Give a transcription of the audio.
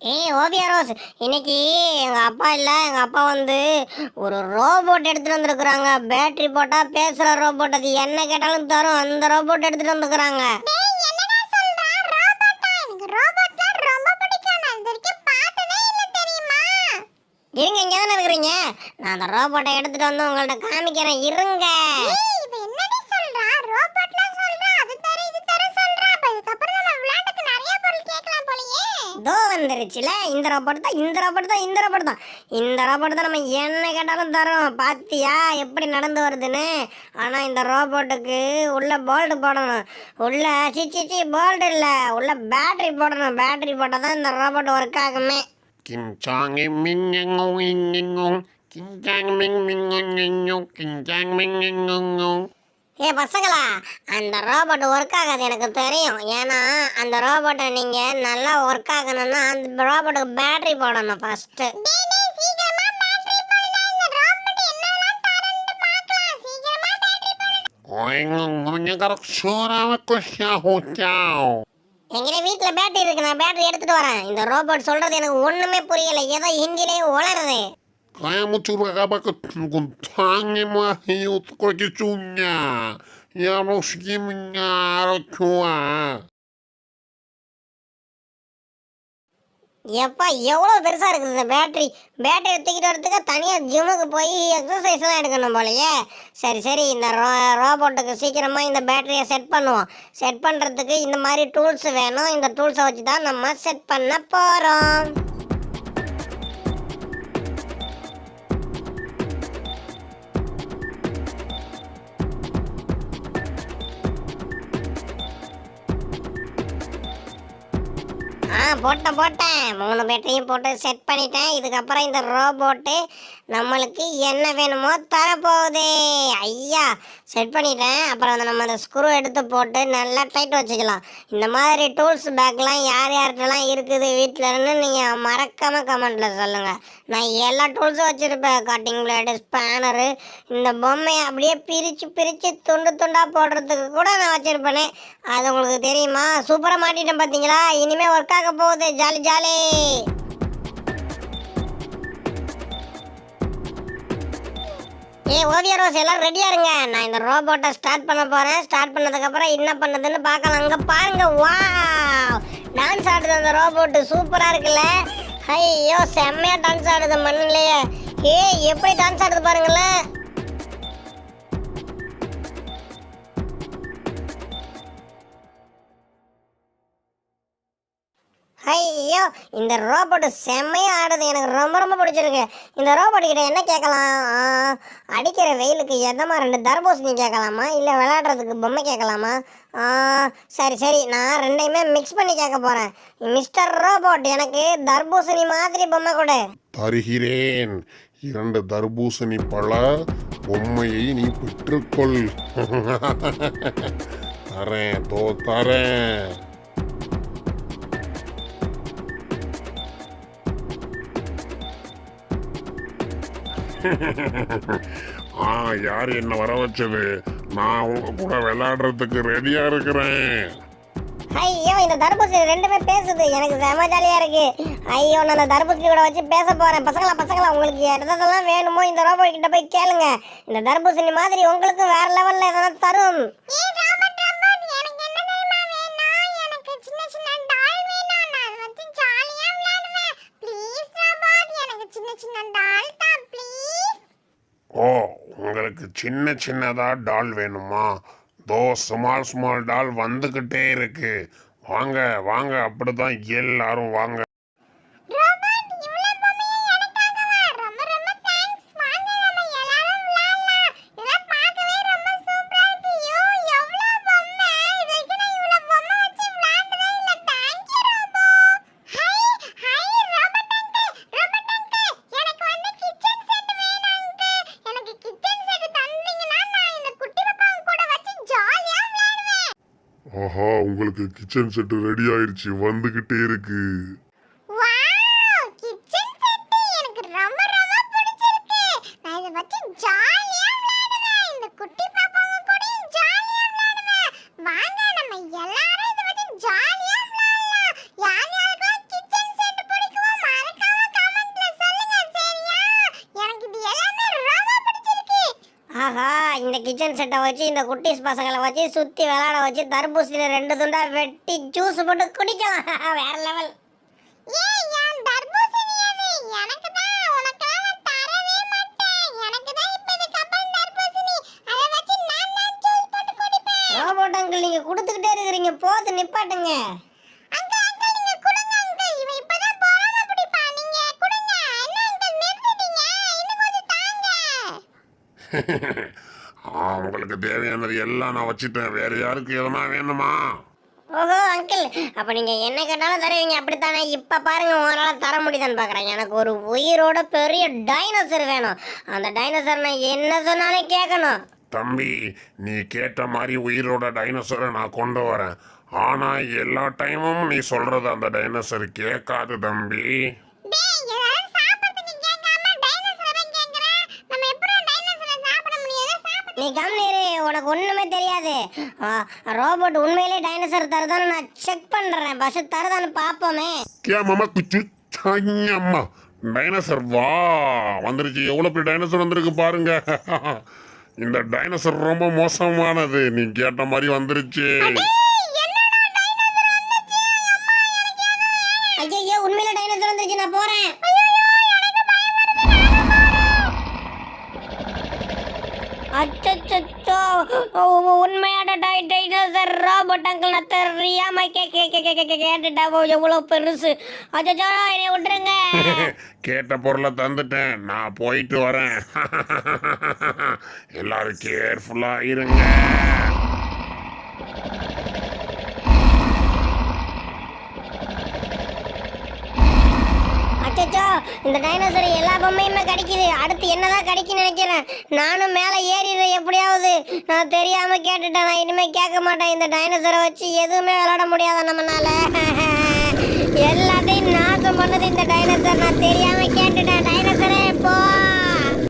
ஏய் ஓவியா ரோஸ் இன்னைக்கு எங்கள் அப்பா இல்லை எங்கள் அப்பா வந்து ஒரு ரோபோட் எடுத்துகிட்டு வந்திருக்குறாங்க. பேட்டரி போட்டால் பேசுகிற ரோபோட் அது என்ன கேட்டாலும் தரும். அந்த ரோபோட் எடுத்துகிட்டு வந்துருக்குறாங்க. இருங்க இங்கே தானே இருக்கிறீங்க. நான் அந்த ரோபோட்டை எடுத்துகிட்டு வந்து உங்கள்ட்ட காமிக்கிறேன். இருங்க. அதோ வந்துருச்சுல இந்த ரோபோட் தான் இந்த ரோபோட் தான் இந்த ரோபோட் தான் இந்த ரோபோட் தான் நம்ம என்ன கேட்டாலும் தரோம் பார்த்தியா எப்படி நடந்து வருதுன்னு ஆனால் இந்த ரோபோட்டுக்கு உள்ளே போல்டு போடணும் உள்ளே சிச்சி போல்டு இல்லை உள்ளே பேட்ரி போடணும் பேட்ரி போட்டால் தான் இந்த ரோபோட் ஒர்க் ஆகுமே கிஞ்சாங்கி மிங் இங்கோ கிஞ்சாங் மிங் மிங்கோ கிஞ்சாங் மிங் இங்கோ ஏ பசங்களா அந்த ரோபோட் ஒர்க் ஆகாது எனக்கு தெரியும். ஏன்னா அந்த ரோபோட்டை நீங்கள் நல்லா ஒர்க் ஆகணும்னா அந்த ரோபோட்டுக்கு பேட்டரி போடணும் ஃபர்ஸ்ட்டு எங்கிட்ட வீட்டில் பேட்டரி இருக்கு. நான் பேட்டரி எடுத்துட்டு வரேன். இந்த ரோபோட் சொல்றது எனக்கு ஒண்ணுமே புரியல. ஏதோ ஹிந்திலேயே உளருது kaya mo tsura ba ka kung tangi mo hiyo ko ki chunya எப்பா எவ்வளோ பெருசாக இருக்குது இந்த பேட்டரி பேட்டரி தூக்கிட்டு வரதுக்கு தனியாக ஜிம்முக்கு போய் எக்ஸசைஸ்லாம் எடுக்கணும் போலயே. சரி சரி இந்த ரோ ரோபோட்டுக்கு சீக்கிரமாக இந்த பேட்டரியை செட் பண்ணுவோம். செட் பண்ணுறதுக்கு இந்த மாதிரி டூல்ஸ் வேணும். இந்த டூல்ஸை வச்சு தான் நம்ம செட் பண்ண போகிறோம் போட்டேன் போட்டேன். மூணு பேட்டரியும் போட்டு செட் பண்ணிட்டேன். இதுக்கப்புறம் இந்த ரோபோட்டு நம்மளுக்கு என்ன வேணுமோ தரப்போகுது. ஐயா செட் பண்ணிட்டேன். அப்புறம் அந்த நம்ம அந்த ஸ்க்ரூ எடுத்து போட்டு நல்லா டைட் வச்சுக்கலாம். இந்த மாதிரி டூல்ஸ் பேக்லாம் யார் யார்கிட்டலாம் இருக்குது வீட்டிலன்னு நீங்கள் மறக்காமல் கமெண்ட்டில் சொல்லுங்கள் நான் எல்லா டூல்ஸும் வச்சுருப்பேன். கட்டிங் பிளேடு ஸ்பேனரு இந்த பொம்மையை அப்படியே பிரித்து பிரித்து துண்டு துண்டாக போடுறதுக்கு கூட நான் வச்சுருப்பேனே. அது உங்களுக்கு தெரியுமா? சூப்பராக மாட்டிட்டேன் பார்த்தீங்களா இனிமேல் ஒர்க் ஆக போகுது. Jolly jolly. ஓவிய ரோஸ் எல்லாரும் ரெடியா இருங்க. நான் இந்த ரோபோட்டை ஸ்டார்ட் பண்ண போறேன். ஸ்டார்ட் பண்ணதுக்கப்புறம் என்ன பண்ணுதுன்னு பார்க்கலாம். அங்க பாருங்க. வா டான்ஸ் ஆடுது அந்த ரோபோட் சூப்பரா இருக்குல்ல. ஐயோ செம்மையா டான்ஸ் ஆடுது மண்ணிலேயே ஏ எப்படி டான்ஸ் ஆடுது பாருங்களேன். ஐயோ இந்த ரோபோட் செம்மையா ஆடுது. எனக்கு ரொம்ப ரொம்ப பிடிச்சிருக்கு. இந்த ரோபோட் கிட்ட என்ன கேட்கலாம்? ஆ, அடிக்கிற வெயிலுக்கு எதமா ரெண்டு தர்பூசணி கேட்கலாமா? இல்லை விளையாடுறதுக்கு பொம்மை கேட்கலாமா? ஆ, சரி சரி. நான் ரெண்டையுமே மிக்ஸ் பண்ணி கேட்க போகிறேன் மிஸ்டர் ரோபோட் எனக்கு தர்பூசணி மாதிரி பொம்மை கொடு. தருகிறேன். இரண்டு தர்பூசணி பழ பொம்மையை நீ பெற்றுக்கொள். தரேன் தோ தரேன். ஆ யார் என்ன வர வச்சது? நான் உங்க கூட விளையாடுறதுக்கு ரெடியா இருக்கிறேன். ஐயோ இந்த தர்பூசணி ரெண்டுமே பேசுது. எனக்கு செம ஜாலியா இருக்கு. ஐயோ நான் அந்த தர்பூசணி கூட வச்சு பேச போறேன். பசங்களா பசங்களா உங்களுக்கு எதெல்லாம் வேணுமோ இந்த ரோபோட் கிட்ட போய் கேளுங்க. இந்த தர்பூசணி மாதிரி உங்களுக்கு வேற லெவல்ல எதனா சின்ன சின்னதாக டால் வேணுமா? தோ ஸ்மால் ஸ்மால் டால் வந்துக்கிட்டே இருக்கு. வாங்க வாங்க அப்படிதான் எல்லாரும் வாங்க. ஆஹா உங்களுக்கு கிச்சன் செட் ரெடி ஆயிருச்சு வந்துகிட்டே இருக்கு. வாவ் கிச்சன் செட் எனக்கு ரொம்ப ரொம்ப பிடிச்சிருக்கு. நான் இத வச்சு ஜாலியா இந்த கிச்சன் செட்டை வச்சு இந்த குட்டீஸ் பசங்களை வச்சு சுத்தி விளையாட வச்சு தர்பூசணியில ரெண்டு துண்டா வெட்டி ஜூஸ் போட்டு குடிக்கலாம். வேற லெவல் ரோபோட் அங்கிள் நீங்க கொடுத்துக்கிட்டே இருக்கிறீங்க. போது நிப்பாட்டுங்க. உங்களுக்கு தேவையானது எல்லாம் நான் வச்சுட்டேன். வேற யாருக்கு எதனா வேணுமா? ஓஹோ அங்கிள் அப்ப நீங்க என்ன கேட்டாலும் தருவீங்க. அப்படித்தானே? இப்ப பாருங்க உங்களால தர முடியுதான்னு பாக்குறேன். எனக்கு ஒரு உயிரோட பெரிய டைனோசர் வேணும். அந்த டைனோசர் நான் என்ன சொன்னாலும் கேட்கணும். தம்பி நீ கேட்ட மாதிரி உயிரோட டைனோசரை நான் கொண்டு வரேன். ஆனா எல்லா டைமும் நீ சொல்றது அந்த டைனோசர் கேட்காது தம்பி டேய் ஏதாவது சாப்பிடுறதுக்கு கேட்காம டைனோசரை கேக்குறேன் நம்ம எப்படி டைனோசரை சாப்பிட முடியாது சாப்பிட நீ கம்னீரு உனக்கு ஒண்ணுமே தெரியாது ரோபோட் உண்மையிலே டைனோசர் தருதான்னு நான் செக் பண்றேன். பஸ் தருதான்னு பாப்போமே கே மாமா குச்சு அம்மா. டைனோசர் வா வந்துருச்சு. எவ்வளோ பெரிய டைனோசர் வந்திருக்கு பாருங்க. இந்த டைனோசர் ரொம்ப மோசமானது. நீ கேட்ட மாதிரி வந்துருச்சு. உண்மையான டை டைனோசர் ரோபோட் அங்கிள் நான் தெரியாம கே கே கே கே கே கேட்டுட்டா எவ்வளோ பெருசு. அச்சச்சோ என்னை விட்டுருங்க. கேட்ட பொருளை தந்துட்டேன். நான் போயிட்டு வரேன். எல்லாரும் கேர்ஃபுல்லாக இருங்க. அச்சோ இந்த டைனோசர் எல்லா பொம்மையுமே கிடைக்குது. அடுத்து என்னதான் கிடைக்குன்னு நினைக்கிறேன். நானும் மேலே ஏறிடுறேன் எப்படியாவது. நான் தெரியாம கேட்டுட்டேன். நான் இனிமே கேட்க மாட்டேன். இந்த டைனோசரை வச்சு எதுவுமே விளையாட முடியாத நம்மனால? எல்லாத்தையும் நாசம் பண்ணது இந்த டைனோசர் நான் தெரியாம